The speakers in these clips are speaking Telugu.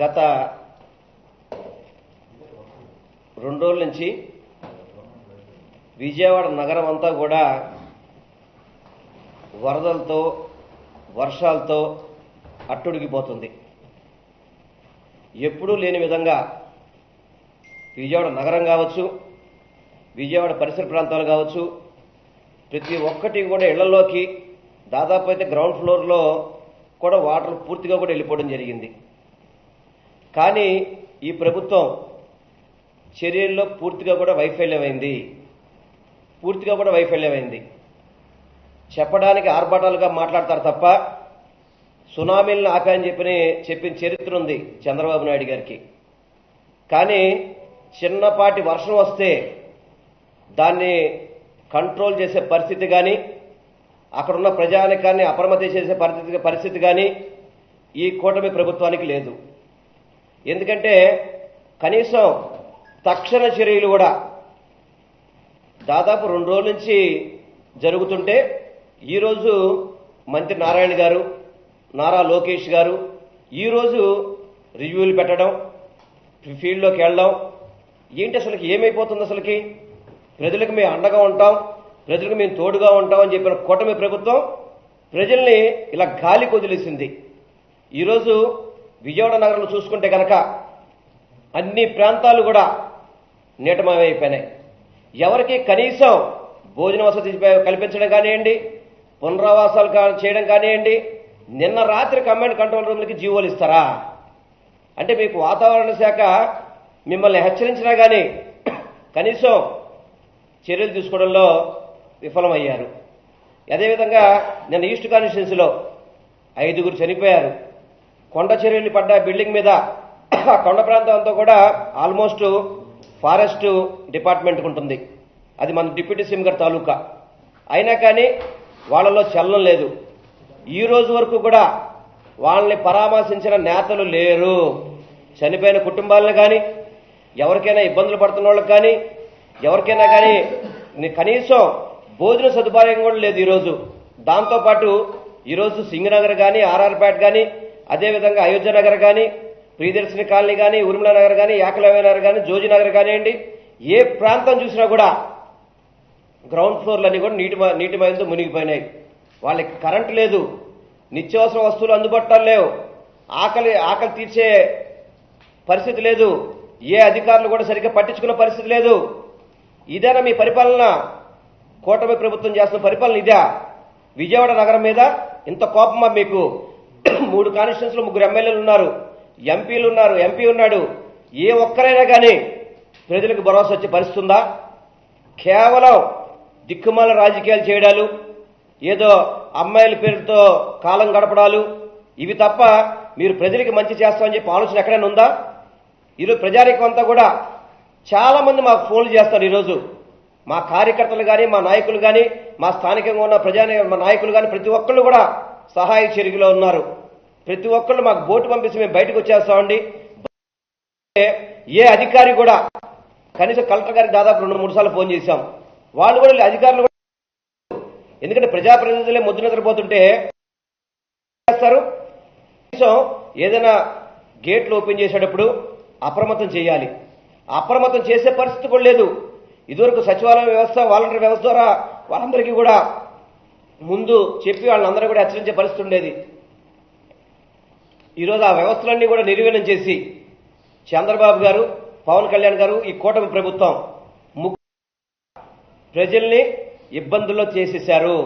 గత రెండు రోజుల నుంచి విజయవాడ నగరం అంతా కూడా వరదలతో వర్షాలతో అట్టుడిగిపోతుంది. ఎప్పుడూ లేని విధంగా విజయవాడ నగరం కావచ్చు విజయవాడ పరిసర ప్రాంతాలు కావచ్చు ప్రతి ఒక్కటి కూడా ఇళ్ళలోకి దాదాపు అయితే గ్రౌండ్ ఫ్లోర్లో కూడా వాటర్ పూర్తిగా కూడా వెళ్ళిపోవడం జరిగింది. కానీ ఈ ప్రభుత్వం చర్యల్లో పూర్తిగా కూడా వైఫల్యమైంది. పూర్తిగా కూడా వైఫల్యమైంది. చెప్పడానికి ఆర్భాటాలుగా మాట్లాడతారు తప్ప సునామీలను ఆపాయని చెప్పిన చెప్పిన చరిత్ర ఉంది చంద్రబాబు నాయుడు గారికి. కానీ చిన్నపాటి వర్షం వస్తే దాన్ని కంట్రోల్ చేసే పరిస్థితి కానీ అక్కడున్న ప్రజానికాన్ని అప్రమత్తం చేసే పరిస్థితి పరిస్థితి కానీ ఈ కూటమి ప్రభుత్వానికి లేదు. ఎందుకంటే కనీసం తక్షణ చర్యలు కూడా దాదాపు రెండు రోజుల నుంచి జరుగుతుంటే ఈరోజు మంత్రి నారాయణ గారు నారా లోకేష్ గారు ఈరోజు రివ్యూలు పెట్టడం ఫీల్డ్లోకి వెళ్ళడం ఏంటి అసలుకి ఏమైపోతుంది అసలుకి? ప్రజలకు మేము అండగా ఉంటాం ప్రజలకు మేము తోడుగా ఉంటాం అని చెప్పిన కూటమి ప్రభుత్వం ప్రజల్ని ఇలా గాలి కొదిలేసింది ఈరోజు విజయవాడ నగరంలో చూసుకుంటే కనుక అన్ని ప్రాంతాలు కూడా నీటమయమైపోయినాయి. ఎవరికి కనీసం భోజన వసతి కల్పించడం కానివ్వండి పునరావాసాలు చేయడం కానివ్వండి నిన్న రాత్రి కమాండ్ కంట్రోల్ రూమ్లకి జీవోలు ఇస్తారా? అంటే మీకు వాతావరణ శాఖ మిమ్మల్ని హెచ్చరించినా కానీ కనీసం చర్యలు తీసుకోవడంలో విఫలమయ్యారు. అదేవిధంగా నిన్న ఈస్ట్ కాన్స్టిట్యున్సీలో ఐదుగురు చనిపోయారు. కొండ చర్యలు పడ్డ బిల్డింగ్ మీద ఆ కొండ ప్రాంతం అంతా కూడా ఆల్మోస్ట్ ఫారెస్ట్ డిపార్ట్మెంట్కి ఉంటుంది. అది మన డిప్యూటీ సీఎం గారి తాలూకా. అయినా కానీ వాళ్ళలో చలనం లేదు. ఈ రోజు వరకు కూడా వాళ్ళని పరామర్శించిన నేతలు లేరు. చనిపోయిన కుటుంబాలను కానీ ఎవరికైనా ఇబ్బందులు పడుతున్న వాళ్ళకి కానీ ఎవరికైనా కానీ కనీసం భోజన సదుపాయం కూడా లేదు ఈరోజు దాంతోపాటు ఈరోజు సింగనగర్ కానీ ఆర్ఆర్పేట కానీ అదేవిధంగా అయోధ్య నగర్ కానీ ప్రియదర్శిని కాలనీ కానీ ఉరుముల నగర్ కానీ ఏకలవ్య నగర్ కానీ జోజి నగర్ కానివ్వండి ఏ ప్రాంతం చూసినా కూడా గ్రౌండ్ ఫ్లోర్లన్నీ కూడా నీటి మ- నీటి మైలతో మునిగిపోయినాయి. వాళ్ళకి కరెంటు లేదు. నిత్యావసర వస్తువులు అందుబాటులో లేవు. ఆకలి ఆకలి తీర్చే పరిస్థితి లేదు. ఏ అధికారులు కూడా సరిగ్గా పట్టించుకున్న పరిస్థితి లేదు. ఇదేనా మీ పరిపాలన? కూటమి ప్రభుత్వం చేస్తున్న పరిపాలన ఇదా. విజయవాడ నగరం మీద ఇంత కోపమా మీకు? మూడు కాన్స్టిట్యూన్స్లో ముగ్గురు ఎమ్మెల్యేలు ఉన్నారు. ఎంపీలు ఉన్నారు. ఎంపీ ఉన్నాడు. ఏ ఒక్కరైనా కానీ ప్రజలకు భరోసా వచ్చే పరిస్థితుందా కేవలం దిక్కుమాల రాజకీయాలు చేయడాలు ఏదో అమ్మాయిల పేరుతో కాలం గడపడాలు ఇవి తప్ప మీరు ప్రజలకి మంచి చేస్తామని చెప్పి ఆలోచన ఎక్కడైనా ఉందా? ఈరోజు ప్రజానీకం అంతా కూడా చాలా మంది మాకు ఫోన్లు చేస్తారు ఈరోజు. మా కార్యకర్తలు కానీ మా నాయకులు కానీ మా స్థానికంగా ఉన్న ప్రజాని మా నాయకులు కానీ ప్రతి ఒక్కళ్ళు కూడా సహాయ చెరుగులో ఉన్నారు. ప్రతి ఒక్కళ్ళు మాకు బోటు పంపిస్తే మేము బయటకు వచ్చేస్తామండి. ఏ అధికారి కూడా కనీసం కలెక్టర్ గారికి దాదాపు రెండు మూడు సార్లు ఫోన్ చేశాం. వాళ్ళు కూడా అధికారులు కూడా ఎందుకంటే ప్రజాప్రతినిధులే ముద్దు నిద్రపోతుంటే చేస్తారు. కనీసం ఏదైనా గేట్లు ఓపెన్ చేసేటప్పుడు అప్రమత్తం చేయాలి. అప్రమత్తం చేసే పరిస్థితి కూడా లేదు. ఇదివరకు సచివాలయం వ్యవస్థ వాలంటీర్ వ్యవస్థ ద్వారా వాళ్ళందరికీ కూడా ముందు చెప్పి వాళ్ళందరూ కూడా హెచ్చరించే పరిస్థితి ఉండేది ఈరోజు ఆ వ్యవస్థలన్నీ కూడా నిర్వీర్యం చేసి చంద్రబాబు గారు పవన్ కళ్యాణ్ గారు ఈ కూటమి ప్రభుత్వం ప్రజల్ని ఇబ్బందుల్లో చేసేశారు.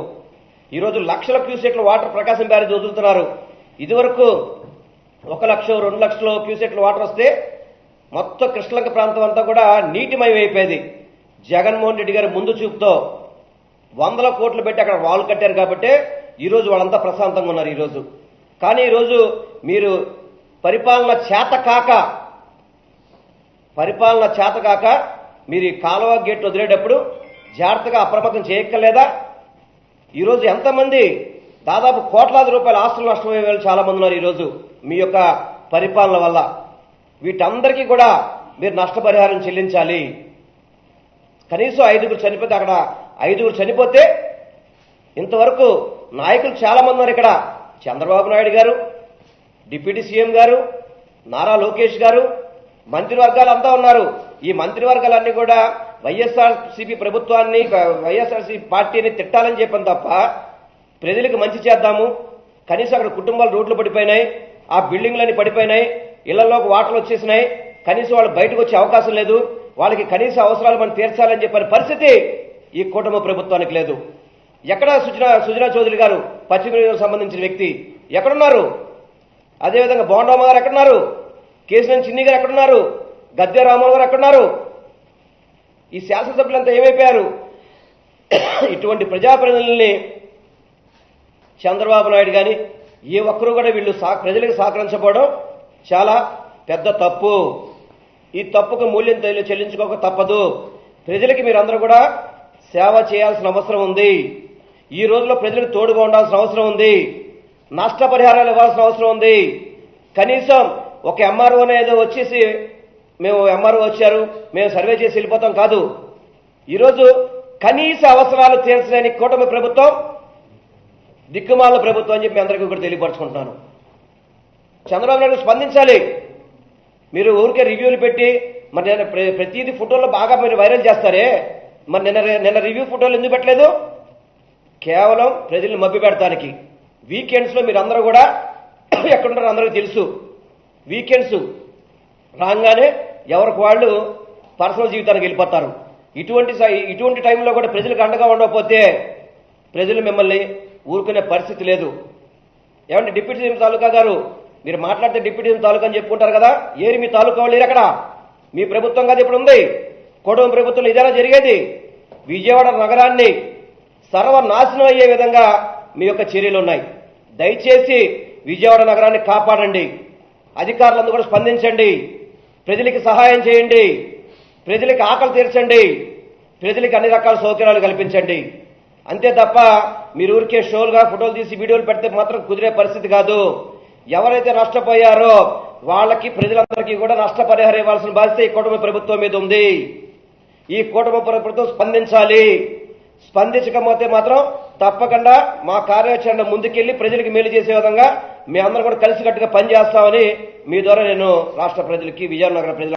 ఈరోజు లక్షల క్యూసెట్ల వాటర్ ప్రకాశం బ్యారేజ్ వదులుతున్నారు. ఇదివరకు ఒక లక్ష రెండు లక్షల క్యూసెట్ల వాటర్ వస్తే మొత్తం కృష్ణలంక ప్రాంతం అంతా కూడా నీటిమయం అయిపోయేది జగన్మోహన్ రెడ్డి గారి ముందు చూపుతో వందల కోట్లు పెట్టి అక్కడ వాల్ కట్టారు కాబట్టి ఈరోజు వాళ్ళంతా ప్రశాంతంగా ఉన్నారు ఈరోజు కానీ ఈరోజు మీరు పరిపాలన చేత కాక పరిపాలన చేత కాక మీరు ఈ కాలువ గేట్ వదిలేటప్పుడు జాగ్రత్తగా అప్రమత్తం చేయక్కర్లేదా? ఈరోజు ఎంతమంది దాదాపు కోట్లాది రూపాయల ఆస్తులు నష్టమయ్యే వాళ్ళు చాలా మంది ఉన్నారు ఈరోజు మీ యొక్క పరిపాలన వల్ల. వీటందరికీ కూడా మీరు నష్టపరిహారం చెల్లించాలి. కనీసం ఐదుగురు చనిపోతే అక్కడ ఐదుగురు చనిపోతే ఇంతవరకు నాయకులు చాలా మంది ఉన్నారు ఇక్కడ. చంద్రబాబు నాయుడు గారు డిప్యూటీ సీఎం గారు నారా లోకేష్ గారు మంత్రివర్గాలు అంతా ఉన్నారు. ఈ మంత్రివర్గాలన్నీ కూడా వైఎస్ఆర్సీపీ ప్రభుత్వాన్ని వైఎస్ఆర్సీపీ పార్టీని తిట్టాలని చెప్పాను తప్ప ప్రజలకు మంచి చేద్దాము. కనీసం అక్కడ కుటుంబాలు రోడ్లు పడిపోయినాయి ఆ బిల్డింగ్లన్నీ పడిపోయినాయి ఇళ్ళలోకి వాటర్లు వచ్చేసినాయి. కనీసం వాళ్ళు బయటకు వచ్చే అవకాశం లేదు. వాళ్ళకి కనీస అవసరాలు మనం తీర్చాలని చెప్పిన పరిస్థితి ఈ కూటమి ప్రభుత్వానికి లేదు. ఎక్కడ సుజనా సుజనా చౌదరి గారు పశ్చిమ నియోజకవర్గం సంబంధించిన వ్యక్తి ఎక్కడున్నారు? అదేవిధంగా బోండమ్మ గారు ఎక్కడున్నారు? కేసీఎన్ చిన్ని గారు ఎక్కడున్నారు? గద్దె రామోహన్ గారు ఎక్కడున్నారు? ఈ శాసనసభ్యులంతా ఏమైపోయారు? ఇటువంటి ప్రజాప్రతినిధుల్ని చంద్రబాబు నాయుడు కానీ ఏ ఒక్కరూ కూడా వీళ్ళు ప్రజలకు సహకరించకపోవడం చాలా పెద్ద తప్పు. ఈ తప్పుకు మూల్యం చెల్లించుకోక తప్పదు. ప్రజలకి మీరందరూ కూడా సేవ చేయాల్సిన అవసరం ఉంది. ఈ రోజుల్లో ప్రజలకు తోడుగా ఉండాల్సిన అవసరం ఉంది. నష్టపరిహారాలు ఇవ్వాల్సిన అవసరం ఉంది. కనీసం ఒక ఎంఆర్ఓ అనేది వచ్చేసి మేము ఎంఆర్ఓ వచ్చారు మేము సర్వే చేసి వెళ్ళిపోతాం కాదు. ఈరోజు కనీస అవసరాలు తీర్చలేని కూటమి ప్రభుత్వం దిక్కుమాల ప్రభుత్వం అని చెప్పి అందరికీ కూడా తెలియపరచుకుంటున్నాను. చంద్రబాబు నాయుడు స్పందించాలి. మీరు ఊరికే రివ్యూలు పెట్టి మరి ప్రతిదీ ఫోటోలో బాగా మీరు వైరల్ చేస్తారే? మరి నిన్న నిన్న రివ్యూ ఫోటోలు ఎందుకు పెట్టలేదు? కేవలం ప్రజల్ని మభ్య పెడతానికి. వీకెండ్స్లో మీరు అందరూ కూడా ఎక్కడున్నారో అందరికీ తెలుసు. వీకెండ్స్ రాగానే ఎవరికి వాళ్ళు పర్సనల్ జీవితానికి వెళ్ళిపోతారు. ఇటువంటి ఇటువంటి టైంలో కూడా ప్రజలకు అండగా ఉండకపోతే ప్రజలు మిమ్మల్ని ఊరుకునే పరిస్థితి లేదు. ఏమంటే డిప్యూటీ సీఎం తాలూకా గారు మీరు మాట్లాడితే డిప్యూటీ సీఎం తాలూకా అని చెప్పుకుంటారు కదా? ఏరి మీ తాలూకా వాళ్ళు అక్కడ. మీ ప్రభుత్వం కాదు ఇప్పుడు ఉంది కుటుంబ ప్రభుత్వం ఇదేలా జరిగేది? విజయవాడ నగరాన్ని సర్వనాశనం అయ్యే విధంగా మీ యొక్క చర్యలు ఉన్నాయి. దయచేసి విజయవాడ నగరాన్ని కాపాడండి. అధికారులందరూ కూడా స్పందించండి. ప్రజలకి సహాయం చేయండి. ప్రజలకి ఆకలి తీర్చండి. ప్రజలకి అన్ని రకాల సౌకర్యాలు కల్పించండి. అంతే తప్ప మీరు ఊరికే షోలుగా ఫోటోలు తీసి వీడియోలు పెడితే మాత్రం కుదిరే పరిస్థితి కాదు. ఎవరైతే నష్టపోయారో వాళ్ళకి ప్రజలందరికీ కూడా నష్టపరిహారం ఇవ్వాల్సిన బాధ్యత ఈ కుటుంబ ప్రభుత్వం మీద ఉంది. ఈ కుటుంబ ప్రభుత్వం స్పందించాలి. స్పందించకపోతే మాత్రం తప్పకుండా మా కార్యాచరణ ముందుకెళ్ళి ప్రజలకు మేలు చేసే విధంగా మీ అందరం కూడా కలిసికట్టుగా పనిచేస్తామని మీ ద్వారా నేను రాష్ట్ర ప్రజలకి విజయనగర ప్రజలకు